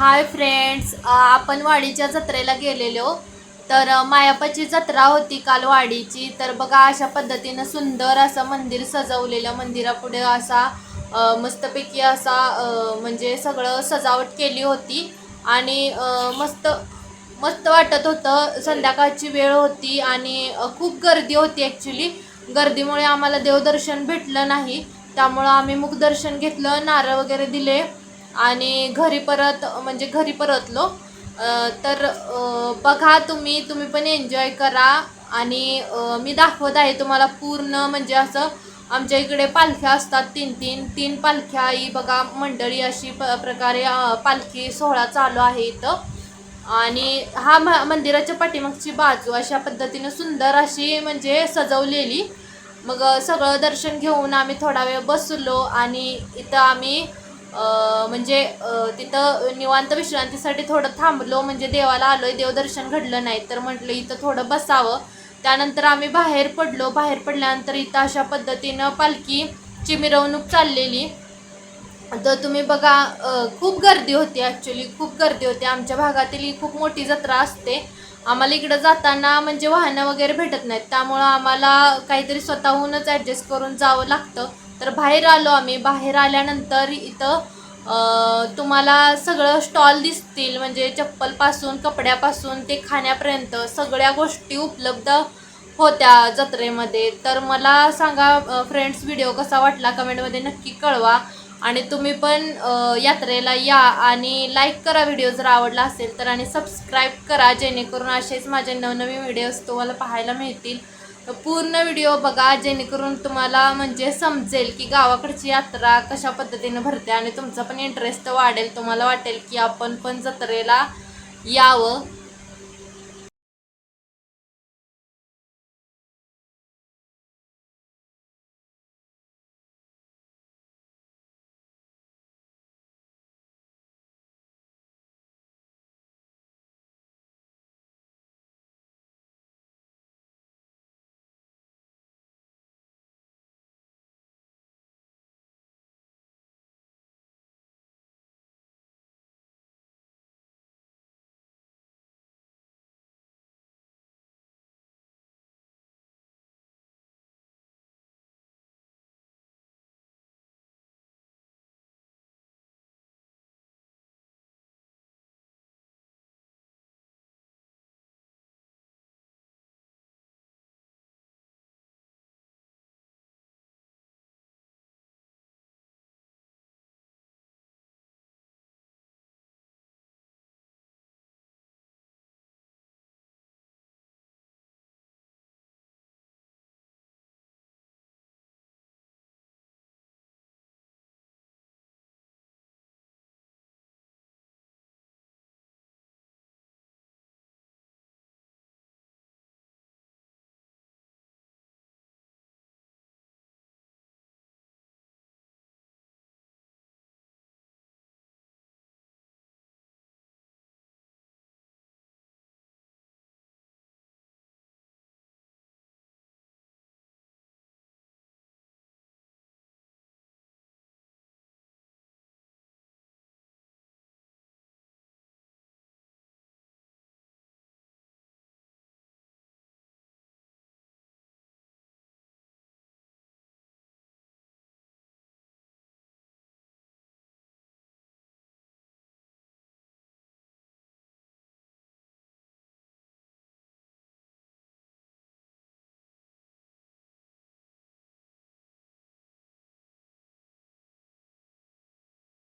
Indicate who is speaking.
Speaker 1: Hi friends आपण वाडीच्या जत्रेला गेलेलो. तर मायापाची जत्रा होती काल वाडीची. तर बघा अशा पद्धतीनं सुंदर असं मंदिर सजवलेलं मंदिरापुढे असा मस्तपैकी असा म्हणजे सगळं सजावट केली होती. आणि मस्त मस्त वाटत होतं. संध्याकाळची वेळ होती आणि खूप गर्दी होती ॲक्च्युली गर्दीमुळे आम्हाला देवदर्शन भेटलं नाही. त्यामुळं आम्ही मुखदर्शन घेतलं नारळ वगैरे दिले. आणि घरी परत म्हणजे घरी परतलो. तर बघा तुम्ही तुम्ही पण एन्जॉय करा. आणि मी दाखवत आहे तुम्हाला पूर्ण म्हणजे असं आमच्या इकडे पालख्या असतात तीन तीन. तीन पालख्या ही बघा मंडळी अशी प प्रकारे पालखी सोहळा चालू आहे इथं. आणि हा म मंदिराच्या पाठीमागची बाजू अशा पद्धतीनं सुंदर अशी म्हणजे सजवलेली. मग सगळं दर्शन घेऊन आम्ही थोडा वेळ बसलो आणि इथं आम्ही म्हणजे तिथं निवांत विश्रांतीसाठी थोडं थांबलो. म्हणजे देवाला आलोय देवदर्शन घडलं नाही तर म्हटलं इथं थोडं बसावं. त्यानंतर आम्ही बाहेर पडलो. बाहेर पडल्यानंतर इथं अशा पद्धतीनं पालखीची मिरवणूक चाललेली. तर तुम्ही बघा खूप गर्दी होती ॲक्च्युली खूप गर्दी होती. आमच्या भागातील ही खूप मोठी जत्रा असते. आम्हाला इकडं जाताना म्हणजे वाहनं वगैरे भेटत नाहीत. त्यामुळं आम्हाला काहीतरी स्वतःहूनच ॲडजस्ट करून जावं लागतं. तर बाहेर आलो आम्ही. बाहेर आल्यानंतर इथं तुम्हाला सगळं स्टॉल दिसतील. म्हणजे चप्पलपासून कपड्यापासून ते खाण्यापर्यंत सगळ्या गोष्टी उपलब्ध होत्या जत्रेमध्ये. तर मला सांगा फ्रेंड्स व्हिडिओ कसा वाटला? कमेंटमध्ये नक्की कळवा. आणि तुम्ही पण यात्रेला या आणि लाईक करा व्हिडिओ जर आवडला असेल तर. आणि सबस्क्राईब करा जेणेकरून असेच माझे नवनवीन व्हिडिओज तुम्हाला पाहायला मिळतील. पूर्ण व्हिडिओ बघा जेणेकरून तुम्हाला म्हणजे समजेल की गावाकडची यात्रा कशा पद्धतीनं भरते आणि तुमचा पण इंटरेस्ट वाढेल. तुम्हाला वाटेल की आपण पण जत्रेला यावं.